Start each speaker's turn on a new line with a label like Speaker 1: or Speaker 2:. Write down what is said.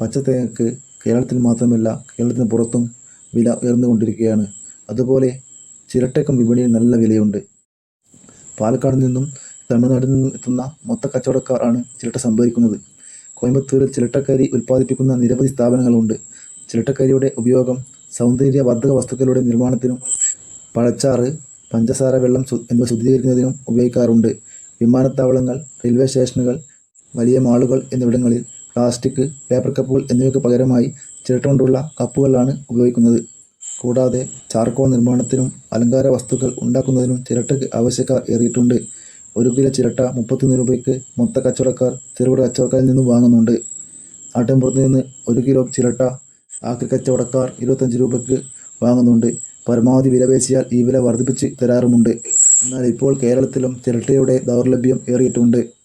Speaker 1: പച്ചത്തേങ്ങയ്ക്ക് കേരളത്തിൽ മാത്രമല്ല കേരളത്തിന് പുറത്തും വില ഉയർന്നുകൊണ്ടിരിക്കുകയാണ്. അതുപോലെ ചിരട്ടയ്ക്കും വിപണിയിൽ നല്ല വിലയുണ്ട്. പാലക്കാട് നിന്നും തമിഴ്നാട്ടിൽ നിന്നും എത്തുന്ന മൊത്ത കച്ചവടക്കാരാണ് ചിരട്ട സംഭരിക്കുന്നത്. കോയമ്പത്തൂരിൽ ചിരട്ടക്കരി ഉൽപ്പാദിപ്പിക്കുന്ന നിരവധി സ്ഥാപനങ്ങളുണ്ട്. ചിരട്ടക്കരിയുടെ ഉപയോഗം സൗന്ദര്യവർദ്ധക വസ്തുക്കളുടെ നിർമ്മാണത്തിനും പഴച്ചാറ് പഞ്ചസാര വെള്ളം എന്നിവ ശുദ്ധീകരിക്കുന്നതിനും ഉപയോഗിക്കാറുണ്ട്. വിമാനത്താവളങ്ങൾ റെയിൽവേ സ്റ്റേഷനുകൾ വലിയ മാളുകൾ എന്നിവിടങ്ങളിൽ പ്ലാസ്റ്റിക് പേപ്പർ കപ്പുകൾ എന്നിവയ്ക്ക് പകരമായി ചിരട്ട കൊണ്ടുള്ള കപ്പുകളാണ് ഉപയോഗിക്കുന്നത്. കൂടാതെ ചാർക്കോൾ നിർമ്മാണത്തിനും അലങ്കാര വസ്തുക്കൾ ഉണ്ടാക്കുന്നതിനും ചിരട്ടയ്ക്ക് ആവശ്യക്കാർ ഏറിയിട്ടുണ്ട്. ഒരു കിലോ ചിരട്ട മുപ്പത്തൊന്ന് രൂപയ്ക്ക് മൊത്ത കച്ചവടക്കാർ ചെറുകിട കച്ചവടക്കാരിൽ നിന്നും വാങ്ങുന്നുണ്ട്. നാട്ടിൻപുറത്ത് നിന്ന് ഒരു കിലോ ചിരട്ട ആക്രി കച്ചവടക്കാർ ഇരുപത്തഞ്ച് രൂപയ്ക്ക് വാങ്ങുന്നുണ്ട്. പരമാവധി വില പേശിയാൽ ഈ വില വർദ്ധിപ്പിച്ച് തരാറുമുണ്ട്. എന്നാൽ ഇപ്പോൾ കേരളത്തിലും ചിരട്ടയുടെ ദൗർലഭ്യം ഏറിയിട്ടുണ്ട്.